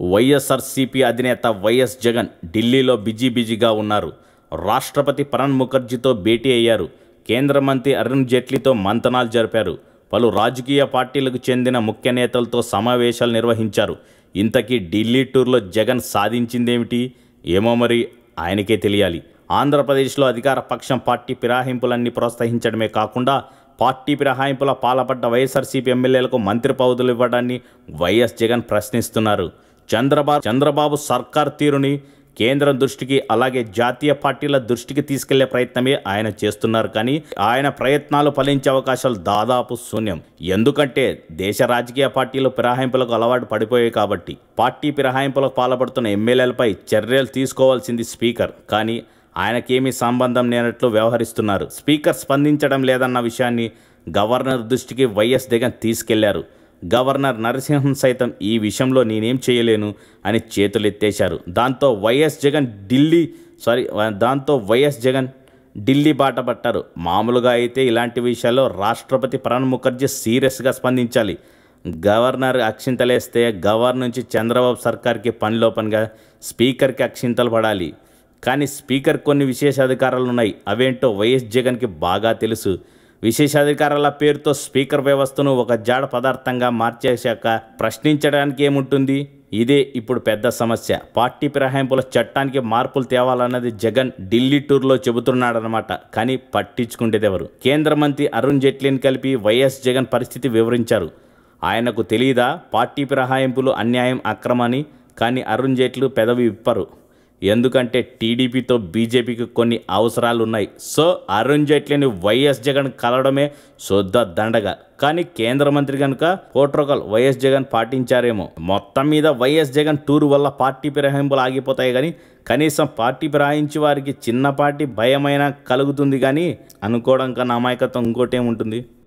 వైఎస్ఆర్సీపీ అధినేత వైఎస్ జగన్ ఢిల్లీలో బిజీ బిజీగా ఉన్నారు. రాష్ట్రపతి ప్రణబ్ ముఖర్జీతో భేటీ అయ్యారు. కేంద్ర మంత్రి అరుణ్ జైట్లీతో మంతనాలు జరిపారు. పలు రాజకీయ పార్టీలకు చెందిన ముఖ్య నేతలతో సమావేశాలు నిర్వహించారు. ఇంతకీ ఢిల్లీ టూర్లో జగన్ సాధించిందేమిటి? ఏమో మరి ఆయనకే తెలియాలి. ఆంధ్రప్రదేశ్లో అధికార పక్షం పార్టీ ఫిరాయింపులన్నీ ప్రోత్సహించడమే కాకుండా పార్టీ ఫిరాయింపుల పాల్పడ్డ వైఎస్ఆర్సీపీ ఎమ్మెల్యేలకు మంత్రి పదవులు ఇవ్వడాన్ని వైఎస్ జగన్ ప్రశ్నిస్తున్నారు. చంద్రబాబు చంద్రబాబు సర్కార్ తీరుని కేంద్రం దృష్టికి అలాగే జాతీయ పార్టీల దృష్టికి తీసుకెళ్ళే ప్రయత్నమే ఆయన చేస్తున్నారు. కానీ ఆయన ప్రయత్నాలు ఫలించే అవకాశాలు దాదాపు శూన్యం. ఎందుకంటే దేశ రాజకీయ పార్టీలు ఫిరాయింపులకు అలవాటు పడిపోయాయి కాబట్టి పార్టీ ఫిరాయింపులకు పాల్పడుతున్న ఎమ్మెల్యేలపై చర్యలు తీసుకోవాల్సింది స్పీకర్. కానీ ఆయనకేమీ సంబంధం లేనట్లు వ్యవహరిస్తున్నారు. స్పీకర్ స్పందించడం లేదన్న విషయాన్ని గవర్నర్ దృష్టికి వైఎస్ జగన్ తీసుకెళ్ళారు. గవర్నర్ నరసింహన్ సైతం ఈ విషయంలో నేనేం చేయలేను అని చేతులెత్తేశారు. దాంతో వైఎస్ జగన్ ఢిల్లీ సారీ దాంతో వైఎస్ జగన్ ఢిల్లీ బాట పట్టారు. మామూలుగా అయితే ఇలాంటి విషయాల్లో రాష్ట్రపతి ప్రణబ్ ముఖర్జీ సీరియస్గా స్పందించాలి. గవర్నర్ అక్షింతలేస్తే గవర్నర్ నుంచి చంద్రబాబు సర్కార్కి పనిలో పనిగా స్పీకర్కి అక్షింతలు పడాలి. కానీ స్పీకర్ కొన్ని విశేషాధికారాలు ఉన్నాయి అవేంటో వైఎస్ జగన్కి బాగా తెలుసు. విశేషాధికారాల పేరుతో స్పీకర్ వ్యవస్థను ఒక జాడ పదార్థంగా మార్చేశాక ప్రశ్నించడానికి ఏముంటుంది? ఇదే ఇప్పుడు పెద్ద సమస్య. పార్టీ ఫిరాయింపుల చట్టానికి మార్పులు తేవాలన్నది జగన్ ఢిల్లీ టూర్లో చెబుతున్నాడనమాట కానీ పట్టించుకుంటేదెవరు కేంద్ర మంత్రి అరుణ్ జైట్లీని కలిపి వైఎస్ జగన్ పరిస్థితి వివరించారు. ఆయనకు తెలియదా పార్టీ ఫిరాయింపులు అన్యాయం అక్రమని? కానీ అరుణ్ జైట్లీ పెదవి విప్పరు. ఎందుకంటే టీడీపీతో బీజేపీకి కొన్ని అవసరాలు ఉన్నాయి సో అరుణ్ జైట్లీని వైఎస్ జగన్ కలవడమే శుద్ధ దండగ. కానీ కేంద్ర మంత్రి కనుక ప్రోటోకాల్ వైఎస్ జగన్ పాటించారేమో. మొత్తం మీద వైఎస్ జగన్ టూర్ వల్ల పార్టీ ఫిరాయింపులు ఆగిపోతాయి కానీ కనీసం పార్టీ ఫిరాయించి వారికి చిన్నపాటి భయమైనా కలుగుతుంది కానీ అనుకోవడం కన్నా అమాయకత్వం ఇంకోటి ఏముంటుంది